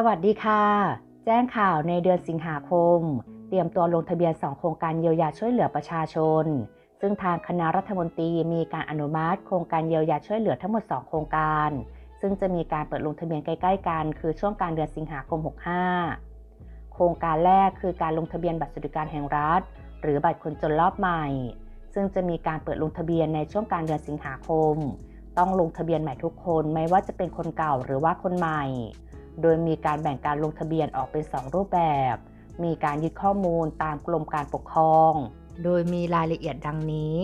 สวัสดีค่ะ แจ้งข่าวในเดือนสิงหาคม เตรียมตัวลงทะเบียน 2 โครงการเยียวยาช่วยเหลือประชาชน ซึ่งทางคณะรัฐมนตรีมีการอนุมัติ โครงการเยียวยาช่วยเหลือทั้งหมด 2 โครงการ ซึ่งจะมีการเปิดลงทะเบียนใกล้ๆกัน คือช่วงกลางเดือนสิงหาคม 65 โครงการแรกคือการลงทะเบียนบัตรสวัสดิการแห่งรัฐ หรือบัตรคนจนรอบใหม่ ซึ่งจะมีการเปิดลงทะเบียนในช่วงกลางเดือนสิงหาคม ต้องลงทะเบียนใหม่ทุกคนไม่ว่าจะเป็นคนเก่าหรือว่าคนใหม่ โดยมีการแบ่งการลงทะเบียนออกเป็น 2 รูปแบบ มีการยึดข้อมูลตามกรมการปกครอง โดยมีรายละเอียดดังนี้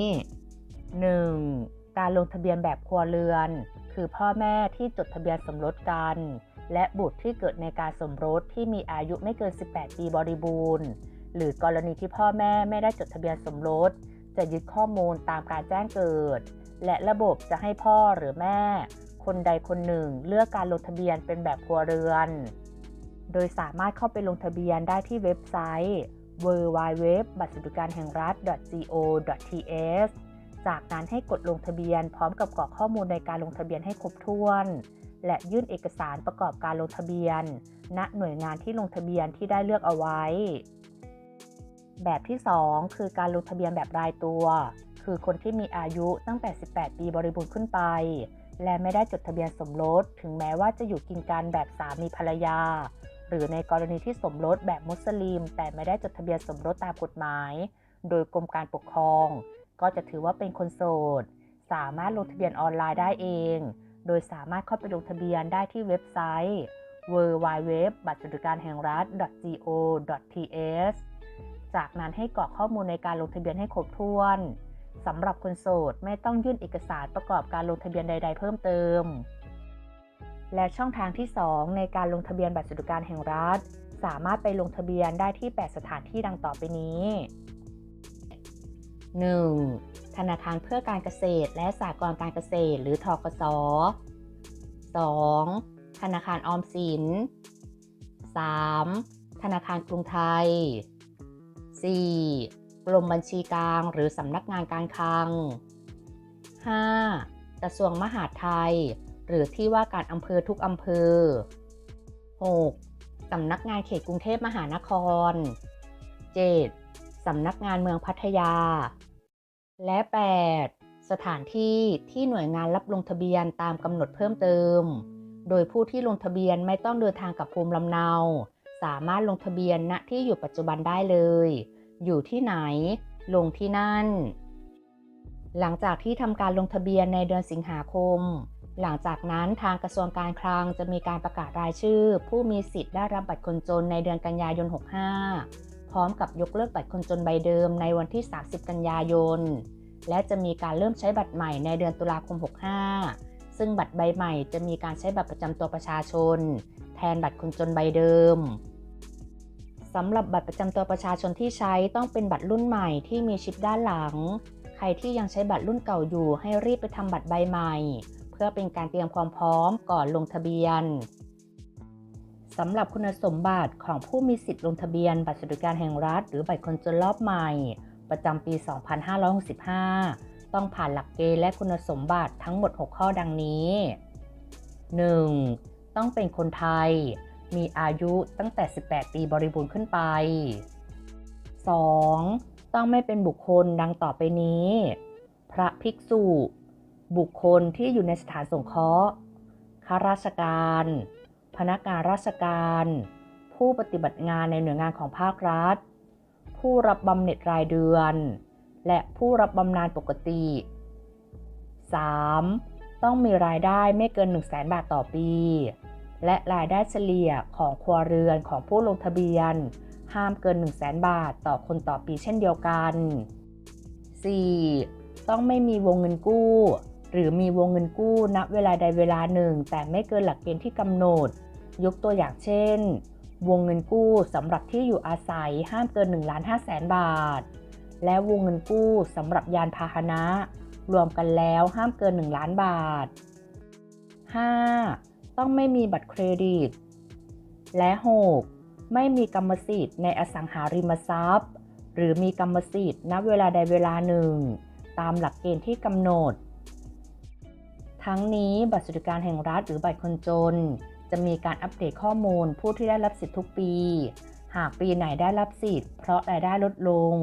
1. การลงทะเบียนแบบครัวเรือน คือพ่อแม่ที่จดทะเบียนสมรสกัน และบุตรที่เกิดในการสมรสที่มีอายุไม่เกิน 18 ปีบริบูรณ์ หรือกรณีที่พ่อแม่ไม่ได้จดทะเบียนสมรส จะยึดข้อมูลตามการแจ้งเกิด และระบบจะให้พ่อหรือแม่ คนใดคนหนึ่ง เลือกการลงทะเบียนเป็นแบบครัวเรือน โดยสามารถเข้าไปลงทะเบียนได้ที่เว็บไซต์ www บัตรสวัสดิการแห่งรัฐ go.th จากนั้นให้กดลงทะเบียนพร้อมกับกรอกข้อมูลในการลงทะเบียนให้ครบถ้วน และยื่นเอกสารประกอบการลงทะเบียน ณหน่วยงานที่ลงทะเบียนที่ได้เลือกเอาไว้ แบบที่ 2 คือการลงทะเบียนแบบรายตัว คือคนที่มีอายุตั้งแต่ 18 ปีบริบูรณ์ขึ้นไป และไม่ได้จดทะเบียนสมรส ถึงแม้ว่าจะอยู่กินกันแบบสามีภรรยา หรือในกรณีที่สมรสแบบมุสลิม แต่ไม่ได้จดทะเบียนสมรสตามกฎหมาย โดยกรมการปกครอง ก็จะถือว่าเป็นคนโสด สามารถลงทะเบียนออนไลน์ได้เอง โดยสามารถเข้าไปลงทะเบียนได้ที่เว็บไซต์ www บัตรสวัสดิการแห่งรัฐ go.th จากนั้นให้กรอกข้อมูลในการลงทะเบียนให้ครบถ้วน สำหรับคนโสดไม่ต้องยื่นเอกสารประกอบการลงทะเบียนใด ๆ เพิ่มเติม และช่องทางที่ 2 ในการลงทะเบียนบัตรสวัสดิการแห่งรัฐ สามารถไปลงทะเบียนได้ที่ 8 สถานที่ดังต่อไปนี้ 1. ธนาคารเพื่อการเกษตร และสหกรณ์การเกษตร หรือทกส 2. ธนาคารออมสิน 3. ธนาคารกรุงไทย 4. กรมบัญชีกลาง หรือสำนักงานการคลัง 5. กระทรวงมหาดไทย หรือที่ว่าการอำเภอทุกอำเภอ 6. สำนักงานเขตกรุงเทพมหานคร 7. สำนักงานเมืองพัทยา และ 8. สถานที่ที่หน่วยงานรับลงทะเบียนตามกำหนดเพิ่มเติม โดยผู้ที่ลงทะเบียนไม่ต้องเดินทางกับภูมิลำเนา สามารถลงทะเบียนณที่อยู่ปัจจุบันได้เลย อยู่ที่ไหน ลงที่นั่น หลังจากที่ทำการลงทะเบียนในเดือนสิงหาคม หลังจากนั้นทางกระทรวงการคลังจะมีการประกาศรายชื่อ ผู้มีสิทธิ์ได้รับบัตรคนจนในเดือนกันยายน 65 พร้อมกับยกเลิกบัตรคนจนใบเดิมในวันที่ 30 กันยายน และจะมีการเริ่มใช้บัตรใหม่ในเดือนตุลาคม 65 ซึ่งบัตรใบใหม่จะมีการใช้บัตรประจำตัวประชาชน แทนบัตรคนจนใบเดิม สำหรับบัตรประจำตัวประชาชนที่ใช้ต้องเป็นบัตรรุ่นใหม่ที่มีชิปด้านหลัง ใครที่ยังใช้บัตรรุ่นเก่าอยู่ให้รีบไปทำบัตรใบใหม่ เพื่อเป็นการเตรียมความพร้อมก่อนลงทะเบียนสำหรับคุณสมบัติของผู้มีสิทธิ์ลงทะเบียน บัตรสวัสดิการแห่งรัฐ หรือบัตรคนจนรอบใหม่ ประจำปี 2565 ต้องผ่านหลักเกณฑ์และคุณสมบัติทั้งหมด 6 ข้อดังนี้ 1. ต้องเป็นคนไทย มีอายุตั้งแต่ 18 ปีบริบูรณ์ขึ้นไป 2. ต้องไม่เป็นบุคคลดังต่อไปนี้ พระภิกษุ บุคคลที่อยู่ในสถานสงเคราะห์ข้าราชการ พนักงานราชการ ผู้ปฏิบัติงานในหน่วยงานของภาครัฐ ผู้รับบำเหน็จรายเดือน และผู้รับบำนาญปกติ 3. ต้องมีรายได้ไม่เกิน 1 0 0 0 0แบาทต่อปี และรายได้เฉลี่ยของครัวเรือนของผู้ลงทะเบียน ห้ามเกิน 1 0 0 0 0แบาทต่อคนต่อปีเช่นเดียวกัน 4. ต้องไม่มีวงเงินกู้ หรือมีวงเงินกู้ณเวลาใดเวลาหนึ่ง แต่ไม่เกินหลักเกณฑ์ที่กำหนด ยกตัวอย่างเช่น วงเงินกู้สำหรับที่อยู่อาศัยห้ามเกิน1ล้าน5แสนบาท และวงเงินกู้สำหรับยานพาหนะ รวมกันแล้วห้ามเกิน 1 ล้านบาท 5. ต้องไม่มีบัตรเครดิต และ 6. ไม่มีกรรมสิทธิ์ในอสังหาริมทรัพย์ หรือมีกรรมสิทธิ์ณเวลาใดเวลาหนึ่ง ตามหลักเกณฑ์ที่กำหนด ทั้งนี้บัตรสวัสดิการแห่งรัฐหรือบัตรคนจน จะมีการอัปเดตข้อมูลผู้ที่ได้รับสิทธิ์ทุกปี หากปีไหนได้รับสิทธิ์เพราะรายได้ลดลง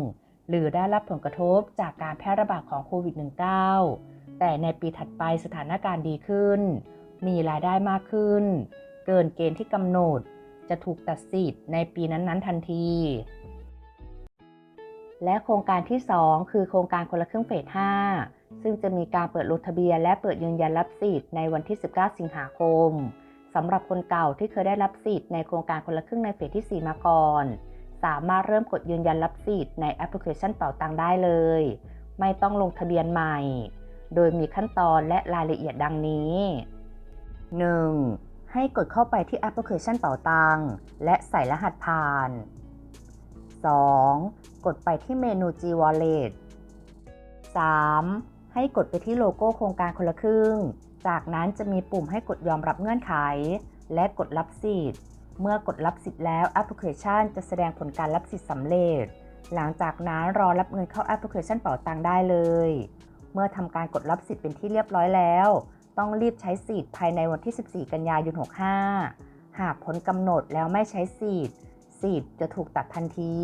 หรือได้รับผลกระทบจากการแพร่ระบาดของโควิด -19 แต่ในปีถัดไปสถานการณ์ดีขึ้น มีรายได้มากขึ้น เกินเกณฑ์ที่กำหนด จะถูกตัดสิทธิ์ในปีนั้นๆทันที และโครงการที่ 2 คือโครงการคนละครึ่งเฟส 5 ซึ่งจะมีการเปิดลงทะเบียนและเปิดยืนยันรับสิทธิ์ในวันที่ 19 สิงหาคมสำหรับคนเก่าที่เคยได้รับสิทธิ์ในโครงการคนละครึ่งในเฟสที่ 4 มาก่อน สามารถเริ่มกดยืนยันรับสิทธิ์ในแอปพลิเคชันเป๋าตังได้เลย ไม่ต้องลงทะเบียนใหม่ โดยมีขั้นตอนและรายละเอียดดังนี้ 1. ให้กดเข้าไปที่แอปพลิเคชันเป๋าตังและใส่รหัสผ่าน 2. กดไปที่เมนู G Wallet 3. ให้กดไปที่โลโก้โครงการคนละครึ่ง จากนั้นจะมีปุ่มให้กดยอมรับเงื่อนไข และกดรับสิทธิ์ เมื่อกดรับสิทธิ์แล้วแอปพลิเคชันจะแสดงผลการรับสิทธิ์สำเร็จ หลังจากนั้นรอรับเงินเข้าแอปพลิเคชันเป๋าตังได้เลย เมื่อทำการกดรับสิทธิ์เป็นที่เรียบร้อยแล้ว ต้องรีบใช้สิทธิ์ภายในวันที่ 14 กันยายน 65 หากพ้นกำหนดแล้วไม่ใช้สิทธิ์สิทธิ์จะถูกตัดทันที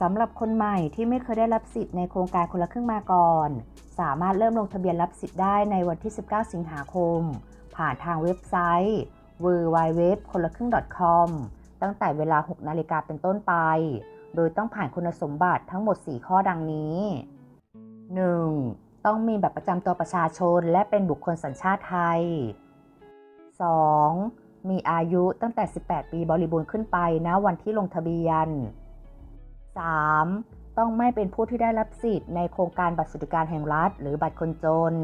สำหรับคนใหม่ที่ไม่เคยได้รับสิทธิ์ในโครงการคนละครึ่งมาก่อน สามารถเริ่มลงทะเบียนรับสิทธิ์ได้ในวันที่ 19 สิงหาคม ผ่านทางเว็บไซต์ www คนละครึ่ง .com ตั้งแต่เวลา 6 นาฬิกาเป็นต้นไป โดยต้องผ่านคุณสมบัติทั้งหมด 4 ข้อดังนี้ 1. ต้องมีแบัตรประจำตัวประชาชนและเป็นบุคคลสัญชาติไทย 2. มีอายุตั้งแต่ 18 ปีบริบูรณ์ขึ้นไปณวันที่ลงทะเบียน 3. ต้องไม่เป็นผู้ที่ได้รับสิทธิ์ในโครงการบัตรสวัสดิการแห่งรัฐ หรือบัตรคนจน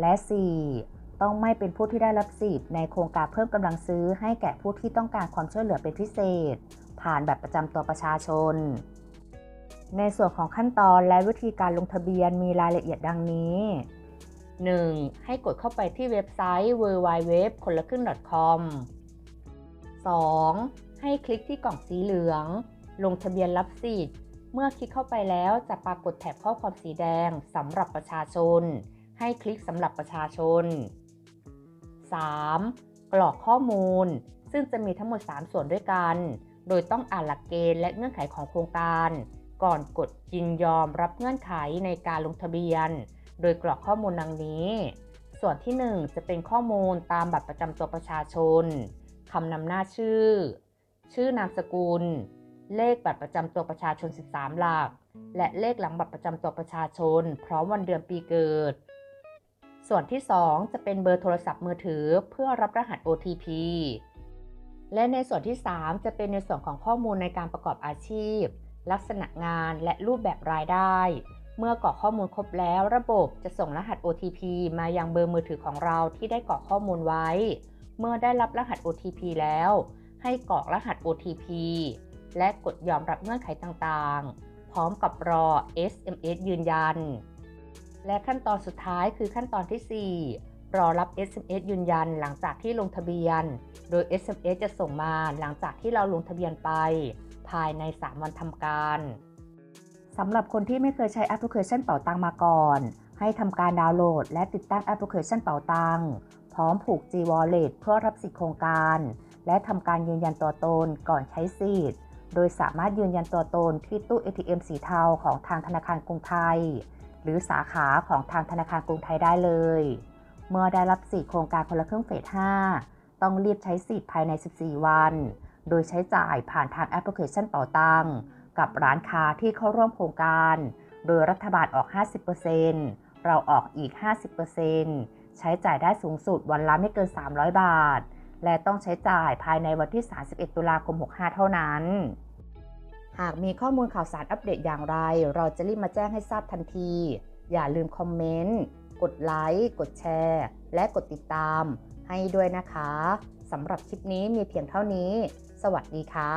และ 4. ต้องไม่เป็นผู้ที่ได้รับสิทธิ์ในโครงการเพิ่มกำลังซื้อให้แก่ผู้ที่ต้องการความช่วยเหลือเป็นพิเศษ ผ่านแบัตรประจำตัวประชาชน ในส่วนของขั้นตอนและวิธีการลงทะเบียนมีรายละเอียดดังนี้ 1. ให้กดเข้าไปที่เว็บไซต์ www คนละครึ่ง .com 2. ให้คลิกที่กล่องสีเหลือง ลงทะเบียนรับสิทธิ์ เมื่อคลิกเข้าไปแล้วจะปรากฏแถบข้อความสีแดงสำหรับประชาชน ให้คลิกสำหรับประชาชน 3. กรอกข้อมูล ซึ่งจะมีทั้งหมด 3 ส่วนด้วยกัน โดยต้องอ่านหลักเกณฑ์และเงื่อนไขของโครงการ ก่อนกดยินยอมรับเงื่อนไขในการลงทะเบียน โดยกรอกข้อมูลดังนี้ ส่วนที่ 1 จะเป็นข้อมูลตามบัตรประจำตัวประชาชนคำนำหน้าชื่อ ชื่อนามสกุล เลขบัตรประจำตัวประชาชน 13 หลัก และเลขหลังบัตรประจำตัวประชาชน พร้อมวันเดือนปีเกิด ส่วนที่ 2 จะเป็นเบอร์โทรศัพท์มือถือเพื่อรับรหัส OTP และในส่วนที่ 3 จะเป็นในส่วนของข้อมูลในการประกอบอาชีพ ลักษณะงานและรูปแบบรายได้ เมื่อกรอกข้อมูลครบแล้วระบบจะส่งรหัส OTP มายังเบอร์มือถือของเราที่ได้กรอกข้อมูลไว้ เมื่อได้รับรหัส OTP แล้ว ให้กรอกรหัส OTP และกดยอมรับเงื่อนไขต่างๆ พร้อมกับรอ SMS ยืนยัน และขั้นตอนสุดท้ายคือขั้นตอนที่ 4 รอรับ SMS ยืนยันหลังจากที่ลงทะเบียน โดย SMS จะส่งมาหลังจากที่เราลงทะเบียนไป ภายใน 3 วันทำการสำหรับคนที่ไม่เคยใช้แอปพลิเคชันเป๋าตังมาก่อน ให้ทำการดาวน์โหลด และติดตั้งแอปพลิเคชันเป๋าตังพร้อมผูก G Wallet เพื่อรับสิทธิโครงการ และทำการยืนยันตัวตนก่อนใช้สิทธิ์ โดยสามารถยืนยันตัวตนที่ตู้ ATM สีเทาของทางธนาคารกรุงไทย หรือสาขาของทางธนาคารกรุงไทยได้เลย เมื่อได้รับสิทธิโครงการคนละครึ่งเฟส 5 ต้องรีบใช้สิทธิ์ภายใน 14 วัน โดยใช้จ่ายผ่านทางแอปพลิเคชันเป๋าตังกับร้านค้าที่เข้าร่วมโครงการ โดยรัฐบาลออก 50%เราออกอีก 50%ใช้จ่ายได้สูงสุดวันละไม่เกิน 300 บาท และต้องใช้จ่ายภายในวันที่ 31 ตุลาคม 65 เท่านั้น หากมีข้อมูลข่าวสารอัปเดตอย่างไร เราจะรีบมาแจ้งให้ทราบทันที อย่าลืมคอมเมนต์ กดไลค์ กดแชร์ และกดติดตามให้ด้วยนะคะสำหรับคลิปนี้มีเพียงเท่านี้ สวัสดีค่ะ